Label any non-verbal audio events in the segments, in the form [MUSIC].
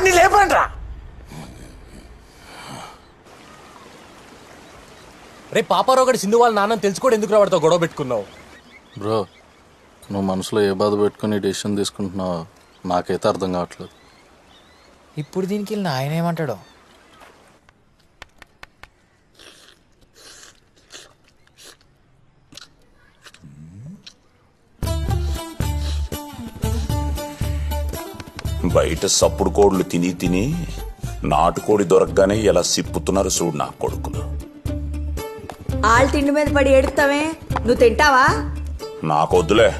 అన్ని లేపండి రా రే పాపారావు గడి సింధు వాళ్ళ నాన్నని తెలుసుకోవడం ఎందుకు రావడతో గొడవ పెట్టుకున్నావు? బ్రో నువ్వు మనసులో ఏ బాధ పెట్టుకుని డెసిషన్ తీసుకుంటున్నావో నాకైతే అర్థం కావట్లేదు. ఇప్పుడు దీనికి వెళ్ళిన ఆయన ఏమంటాడో బయట సప్పుడు కోళ్ళు తిని తిని నాటుకోడి దొరకగానే ఎలా సిప్పుతున్నారు చూడు నా కొడుకులు. ఆళ్ళ తిండి మీద పడి ఏడుస్తావే? నువ్వు తింటావా? నాకొద్దులే.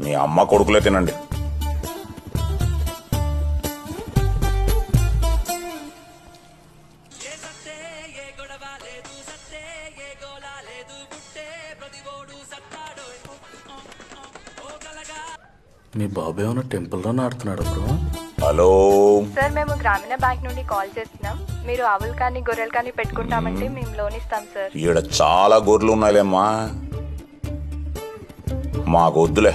మీ అమ్మ కొడుకులే తినండి. మీ బాబు ఏమైనా టెంపుల్లో ఆడుతున్నాడు బ్రో. హలో. సార్ మేము గ్రామీణ బ్యాంక్ నుండి కాల్ చేస్తున్నాం. మీరు ఆవులు కానీ గొర్రెలు కానీ పెట్టుకుంటామంటే మేము. లోన్ ఇస్తాం సార్. ఈడ చాలా గొర్రెలు ఉన్నాయిలేమ్మా. మాకొద్దులే.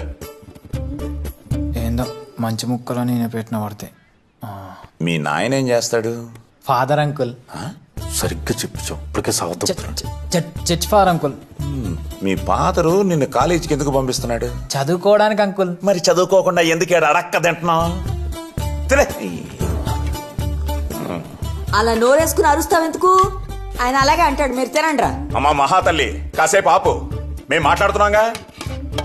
ఏందో మంచి ముక్కలో నేను పెట్టిన పడితే మీ నాయన ఏం చేస్తాడు? Father uncle. సరిగ్గా చెప్పించావు ఇప్పటికే సాగుతాం చర్చ్ ఫాదర్ అంకుల్. మీ పాతరు నిన్ను కాలేజీకి ఎందుకు పంపిస్తున్నాడు? చదువుకోవడానికి అంకుల్. మరి చదువుకోకుండా ఎందుకు ఈడ అడక్క తింటున్నావు? తినే. అలా నోరేసుకుని అరుస్తావెందుకు ఆయన అలాగే అంటాడు మీరు తినండ్రా అమ్మా మహాతల్లి కాసేపు ఆపు. మేము మాట్లాడుతున్నాగా?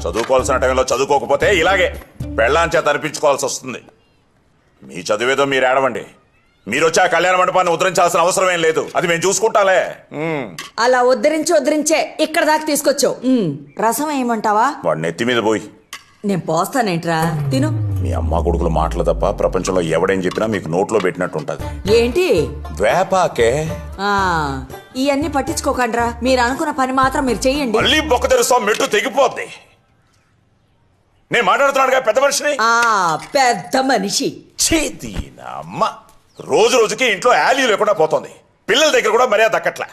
చదువుకోవాల్సిన టైంలో చదువుకోకపోతే ఇలాగే. పెళ్ళాం చేత అనిపించుకోవాల్సి వస్తుంది. మీ చదివేదో మీరు ఏడవండి. మీరు వచ్చి ఆ కళ్యాణ మండపాన్ని ఉద్ధరించాల్సిన అవసరం ఏం లేదు. అది మేము చూసుకుంటాలే. అలా ఉద్ధరించి ఉద్ధరించే ఇక్కడ దాకా తీసుకొచ్చావు. రసం ఏమంటావా? వాడి నెత్తి మీద పోయి. నేను పోస్తానేంట్రా? తిను. మీ అమ్మ కొడుకుల మాటలు తప్ప ప్రపంచంలో ఎవడేం చెప్పినా మీకు నోట్లో పెట్టినట్టు ఉంటది ఏంటి? వేపాకే. ఆ ఇవన్నీ పట్టించుకోకండ్రా. మీరు అనుకున్న పని మాత్రం మీరు చెయ్యండి. మళ్ళీ బొక్క తెరుస్తాం మెట్టు తెగిపోద్ది. నేను మాట్లాడుతున్నాడుగా పెద్ద మనిషిని? ఆ పెద్ద మనిషి. చేతి అమ్మ రోజు రోజుకి ఇంట్లో యాలీ లేకుండా పోతుంది. పిల్లల దగ్గర కూడా మర్యాద దక్కట్లే.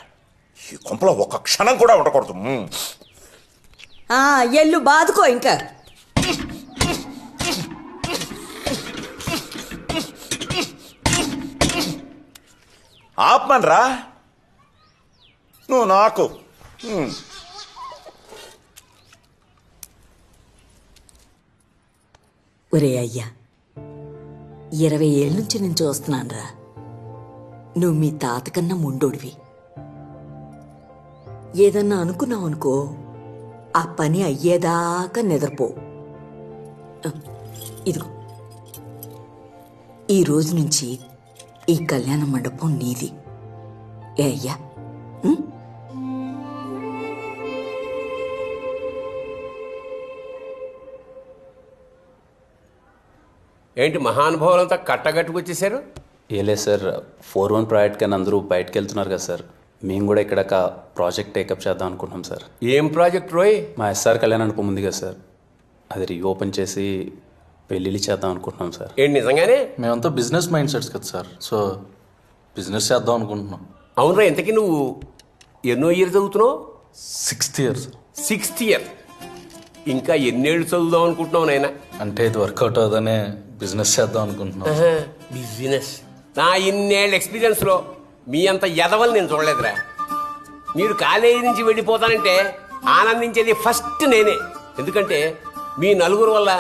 ఈ కొంపలో ఒక్క క్షణం కూడా ఉండకూడదు. ఎల్లు బాదుకో ఇంకా. ఆపమనరా? నువ్వు నాకు. ఒరే అయ్యా ఇరవై ఏళ్ళ నుంచి నేను చూస్తున్నానురా నువ్వు మీ తాతకన్నా ముండోడివి. ఏదన్నా అనుకున్నావు అనుకో ఆ పని అయ్యేదాకా నిద్రపో. ఇదిగో. ఈ రోజు నుంచి ఈ కళ్యాణ మండపం నీది. ఏ అయ్యా? ఏంటి మహానుభావులంతా కట్టగట్టుకొచ్చేసారు ఏలే సార్ ఫోర్ వన్ ప్రాజెక్ట్ కానీ అందరూ బయటకు వెళ్తున్నారు కదా సార్. మేము కూడా ఇక్కడ ఒక ప్రాజెక్ట్ టేకప్ చేద్దాం అనుకుంటున్నాం సార్. ఏం ప్రాజెక్ట్ రోయ్? మా ఎస్ఆర్ కళ్యాణ్ అనుపం ఉంది కదా సార్. అది రీఓపెన్ చేసి పెళ్ళిళ్ళు చేద్దాం అనుకుంటున్నాం సార్. ఏంటి నిజంగానే? మేమంతా బిజినెస్ మైండ్ సెట్స్ కదా సార్. సో బిజినెస్ చేద్దాం అనుకుంటున్నాం. అవునరా ఇంతకీ నువ్వు ఎన్నో ఇయర్ చదువుతున్నావు? Sixth years sixth year. ఇంకా ఎన్నేళ్ళు చదువుదాం అనుకుంటున్నావు నాయనా? అంటే ఇది వర్కౌట్ అవుదనే బిజినెస్ చేద్దాం అనుకుంటున్నాం. బిజినెస్ నా ఇన్నేళ్ళ ఎక్స్పీరియన్స్లో మీ అంత ఎదవలు నేను చూడలేదురా. మీరు కాలేజీ నుంచి వెళ్ళిపోతానంటే ఆనందించేది ఫస్ట్ నేనే. ఎందుకంటే మీ నలుగురు వల్ల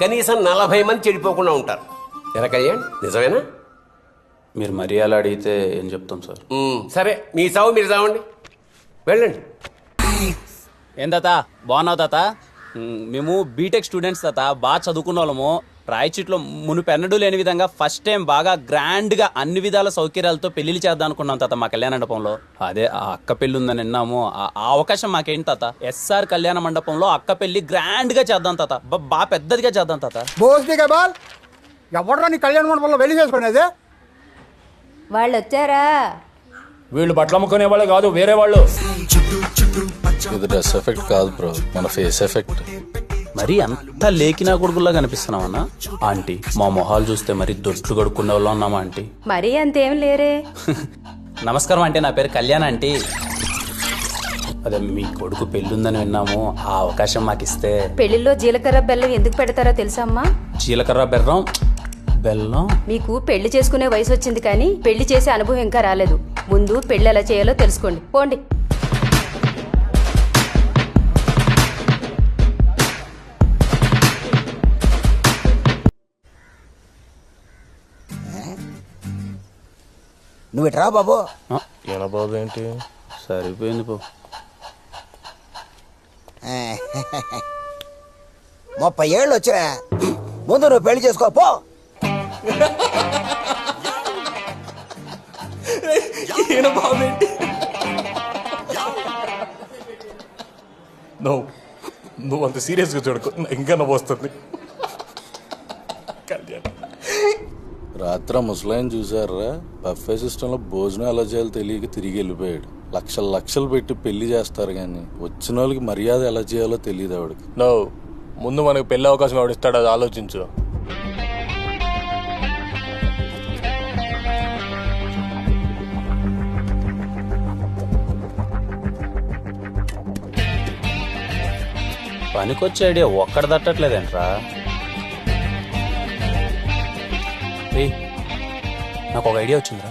కనీసం నలభై మంది చెడిపోకుండా ఉంటారు. ఎరా కళ్యాణ్? నిజమేనా? మీరు మరీ అలా అడిగితే ఏం చెప్తాం సార్? సరే మీ చావు మీరు చావండి. వెళ్ళండి. ఏం తాత? బాగున్నావు తాత? మేము బీటెక్ స్టూడెంట్స్ తాత బాగా చదువుకున్న వాళ్ళము. రాయచీట్లో మునుపెన్నడూ లేని విధంగా ఫస్ట్ టైం బాగా గ్రాండ్గా అన్ని విధాల సౌకర్యాలతో పెళ్ళిళ్ళు చేద్దాం అనుకున్నాం తాత మా కళ్యాణ మండపంలో. అదే ఆ అక్క పెళ్ళి ఉందని విన్నాము. ఆ ఆ అవకాశం మాకేంటి తాత? ఎస్ఆర్ కళ్యాణ మండపంలో అక్క పెళ్ళి గ్రాండ్గా చేద్దాం తాత. బాగా పెద్దదిగా చేద్దాం తాత. భోస్తిక బాల్ ఎవడరా నీ కళ్యాణ మండపంలో వెళ్ళి చేసుకునేది? వాళ్ళు వచ్చారా వీళ్ళు బట్టలు అమ్ముకునే వాళ్ళు కాదు వేరే వాళ్ళు ఇది డ్రెస్ ఎఫెక్ట్ కాదు బ్రో మన ఫేస్ ఎఫెక్ట్ మరి అంత లేకినా కొడుకుల్లా కనిపిస్తున్నామన్నా ఆంటీ మా మొహాలు చూస్తే మరి దొడ్లు కడుక్కునే వాళ్ళం ఉన్నామా ఆంటీ? మరీ అంతేం లేరే. [LAUGHS] నమస్కారం అంటే నా పేరు కళ్యాణ్ ఆంటీ. అదే మీ కొడుకు పెళ్ళుందని విన్నాము. ఆ అవకాశం మాకు ఇస్తే పెళ్ళిలో జీలకర్ర బెల్లం ఎందుకు పెడతారో తెలుసా అమ్మా? జీలకర్ర బెర్రం బెల్లం? మీకు పెళ్ళి చేసుకునే వయసు వచ్చింది కానీ పెళ్ళి చేసే అనుభవం ఇంకా రాలేదు. ముందు పెళ్ళి ఎలా చేయాలో తెలుసుకోండి. పోండి. నువ్వు ఇట్రా బాబు. ఎలా బాబు ఏంటి? సరిపోయింది పో ముప్పై ఏళ్ళు వచ్చినా ముందు నువ్వు పెళ్ళి చేసుకో పో. నువ్వు నువ్వు అంత సీరియస్గా చూడకు ఇంకా నవ్వు వస్తుంది. రాత్రి ముసలాయన చూసారా బఫే సిస్టంలో భోజనం ఎలా చేయాలో తెలియక తిరిగి వెళ్ళిపోయాడు. లక్షలు లక్షలు పెట్టి పెళ్ళి చేస్తారు కానీ వచ్చిన వాళ్ళకి మర్యాద ఎలా చేయాలో తెలియదు ఆవిడకి. నువ్వు ముందు మనకు పెళ్ళి అవకాశం ఎవడు ఇస్తాడో అది ఆలోచించు. పనికొచ్చే ఐడియా ఒక్కడ తట్టట్లేదేంట్రా? నాకు ఒక ఐడియా వచ్చిందిరా.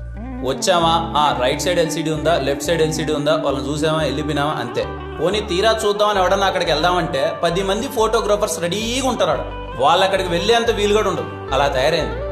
వచ్చామా? ఆ రైట్ సైడ్ ఎల్సీడీ ఉందా? లెఫ్ట్ సైడ్ ఎల్సీడీ ఉందా? వాళ్ళని చూసామా? వెళ్ళిపోయినామా? అంతే. పోనీ తీరా చూద్దామని ఎవడన్నా అక్కడికి వెళ్దామంటే పది మంది ఫోటోగ్రాఫర్స్ రెడీగా ఉంటారు వాళ్ళు అక్కడికి వెళ్ళేంత వీలు కూడా ఉండదు. అలా తయారైంది.